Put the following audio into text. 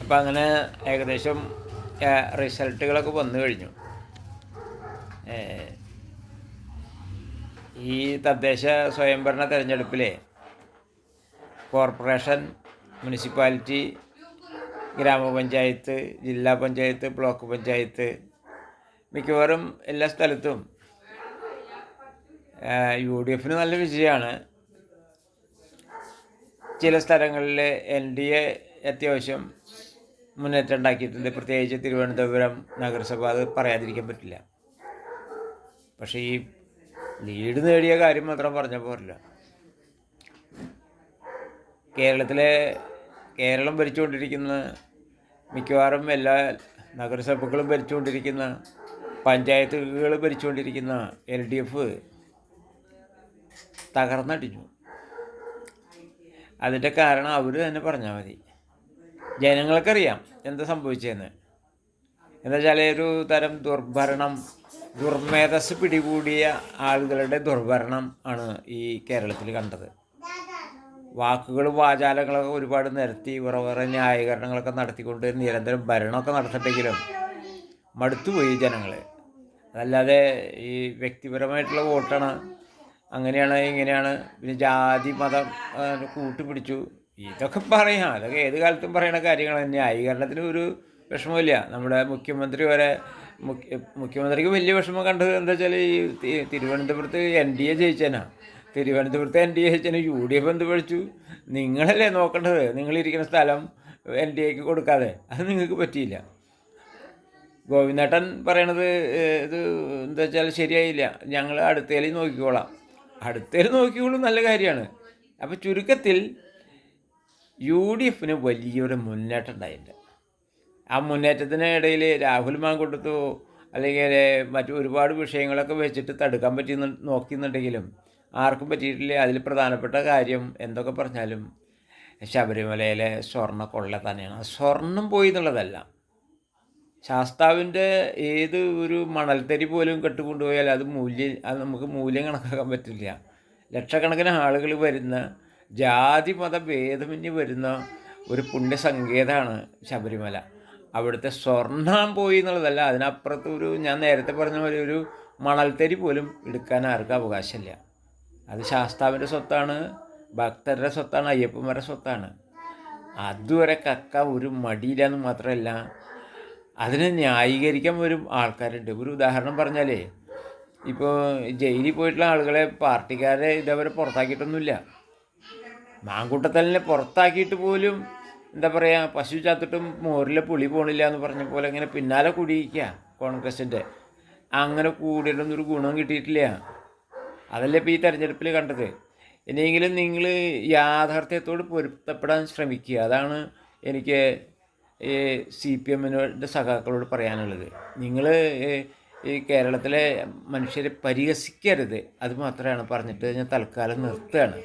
അപ്പം അങ്ങനെ ഏകദേശം റിസൾട്ടുകളൊക്കെ വന്നു കഴിഞ്ഞു. ഈ തദ്ദേശ സ്വയംഭരണ തിരഞ്ഞെടുപ്പിലെ കോർപ്പറേഷൻ മുനിസിപ്പാലിറ്റി ഗ്രാമപഞ്ചായത്ത് ജില്ലാ പഞ്ചായത്ത് ബ്ലോക്ക് പഞ്ചായത്ത് മിക്കവാറും എല്ലാ സ്ഥലത്തും യു ഡി എഫിന് നല്ല വിജയമാണ്. ചില സ്ഥലങ്ങളിൽ എൻ ഡി എ അത്യാവശ്യം മുന്നേറ്റം ഉണ്ടാക്കിയിട്ടുണ്ട് പ്രത്യേകിച്ച് തിരുവനന്തപുരം നഗരസഭ അത് പറയാതിരിക്കാൻ പറ്റില്ല. പക്ഷേ ഈ ലീഡ് നേടിയ കാര്യം മാത്രം പറഞ്ഞ പോരല്ല. കേരളത്തിലെ കേരളം ഭരിച്ചുകൊണ്ടിരിക്കുന്ന മിക്കവാറും എല്ലാ നഗരസഭകളും ഭരിച്ചുകൊണ്ടിരിക്കുന്ന പഞ്ചായത്തുകൾ ഭരിച്ചുകൊണ്ടിരിക്കുന്ന എൽ ഡി എഫ് തകർന്നടിഞ്ഞു. അതിന്റെ കാരണം അവർ തന്നെ പറഞ്ഞാൽ മതി. ജനങ്ങൾക്കറിയാം എന്താ സംഭവിച്ചതെന്ന് എന്താ വെച്ചാൽ ഒരു തരം ദുർഭരണം ദുർമേധസ് പിടികൂടിയ ആളുകളുടെ ദുർഭരണം ആണ് ഈ കേരളത്തിൽ കണ്ടത്. വാക്കുകളും വാചാലങ്ങളൊക്കെ ഒരുപാട് നിരത്തി വേറെ വേറെ ന്യായീകരണങ്ങളൊക്കെ നടത്തിക്കൊണ്ട് നിരന്തരം ഭരണമൊക്കെ നടത്തിട്ടെങ്കിലും മടുത്തുപോയി ജനങ്ങൾ അതല്ലാതെ ഈ വ്യക്തിപരമായിട്ടുള്ള വോട്ടാണ്. അങ്ങനെയാണ് ഇങ്ങനെയാണ്. പിന്നെ ജാതി മതം കൂട്ടുപിടിച്ചു. ഇതൊക്കെ പറയാം. അതൊക്കെ ഏത് കാലത്തും പറയുന്ന കാര്യങ്ങൾ തന്നെ. ന്യായീകരണത്തിന് ഒരു വിഷമമില്ല നമ്മുടെ മുഖ്യമന്ത്രി വരെ മുഖ്യമന്ത്രിക്ക് വലിയ വിഷമം കണ്ടത് എന്താ വെച്ചാൽ ഈ തിരുവനന്തപുരത്ത് എൻ ഡി എ ജയിച്ചേനാ. തിരുവനന്തപുരത്ത് എൻ ഡി എ ജയിച്ചേനെ യു ഡി എഫ് എന്ത് പഠിച്ചു? നിങ്ങളല്ലേ നോക്കേണ്ടത്. നിങ്ങളിരിക്കുന്ന സ്ഥലം എൻ ഡി എക്ക് കൊടുക്കാതെ. അത് നിങ്ങൾക്ക് പറ്റിയില്ല. ഗോവിന്ദേട്ടൻ പറയണത് ഇത് എന്താ വെച്ചാൽ ശരിയായില്ല. ഞങ്ങൾ അടുത്തേലും നോക്കിക്കോളാം. അടുത്തേലും നോക്കിക്കോളും നല്ല കാര്യമാണ്. അപ്പോൾ ചുരുക്കത്തിൽ യു ഡി എഫിന് വലിയൊരു മുന്നേറ്റം ഉണ്ടായിട്ടുണ്ട്. ആ മുന്നേറ്റത്തിന് ഇടയിൽ രാഹുൽ മാങ്കുട്ടത്തോ അല്ലെങ്കിൽ മറ്റു ഒരുപാട് വിഷയങ്ങളൊക്കെ വെച്ചിട്ട് തടുക്കാൻ പറ്റിയെന്ന് നോക്കിയെന്നുണ്ടെങ്കിലും ആർക്കും പറ്റിയിട്ടില്ല. അതിൽ പ്രധാനപ്പെട്ട കാര്യം എന്തൊക്കെ പറഞ്ഞാലും ശബരിമലയിലെ സ്വർണ കൊള്ള തന്നെയാണ്. സ്വർണം പോയി എന്നുള്ളതല്ല ശാസ്താവിന്റെ ഏത് ഒരു മണൽത്തരി പോലും കെട്ടുകൊണ്ടുപോയാൽ അത് മൂല്യം അത് നമുക്ക് മൂല്യം കണക്കാക്കാൻ പറ്റില്ല. ലക്ഷക്കണക്കിന് ആളുകൾ വരുന്ന ജാതി മത ഭേദമന്യേ വരുന്ന ഒരു പുണ്യസങ്കേതമാണ് ശബരിമല. അവിടുത്തെ സ്വർണം പോയി എന്നുള്ളതല്ല അതിനപ്പുറത്ത് ഒരു ഞാൻ നേരത്തെ പറഞ്ഞ പോലെ ഒരു മണൽത്തരി പോലും എടുക്കാൻ ആർക്കും അവകാശമില്ല. അത് ശാസ്താവിന്റെ സ്വത്താണ് ഭക്തരുടെ സ്വത്താണ് അയ്യപ്പന്മാരുടെ സ്വത്താണ്. അതുവരെ കക്ക ഒരു മടിയില്ലെന്ന് മാത്രമല്ല അതിനെ ന്യായീകരിക്കാൻ വരും ആൾക്കാരുണ്ട്. ഒരു ഉദാഹരണം പറഞ്ഞാലേ ഇപ്പോൾ ജയിലിൽ പോയിട്ടുള്ള ആളുകളെ പാർട്ടിക്കാരെ ഇതേവരെ പുറത്താക്കിയിട്ടൊന്നുമില്ല. മാങ്കൂട്ടത്തലിനെ പുറത്താക്കിയിട്ട് പോലും എന്താ പറയുക പശു ചത്തിട്ടും മോരിലെ പുളി പോണില്ല എന്ന് പറഞ്ഞ പോലെ ഇങ്ങനെ പിന്നാലെ കുടിയിക്കുക കോൺഗ്രസിന്റെ. അങ്ങനെ കൂടിയിട്ടൊന്നും ഒരു ഗുണം കിട്ടിയിട്ടില്ല. അതല്ലേ ഇപ്പോൾ ഈ തെരഞ്ഞെടുപ്പിൽ കണ്ടത്? ഇനിയെങ്കിലും നിങ്ങൾ യാഥാർത്ഥ്യത്തോട് പൊരുത്തപ്പെടാൻ ശ്രമിക്കുക. അതാണ് എനിക്ക് ഈ സി പി എമ്മിനോട് സഖാക്കളോട് പറയാനുള്ളത്. നിങ്ങൾ ഈ കേരളത്തിലെ മനുഷ്യരെ പരിഹസിക്കരുത്. അത് മാത്രമാണ് പറഞ്ഞിട്ട് ഞാൻ തൽക്കാലം നിർത്തുകയാണ്.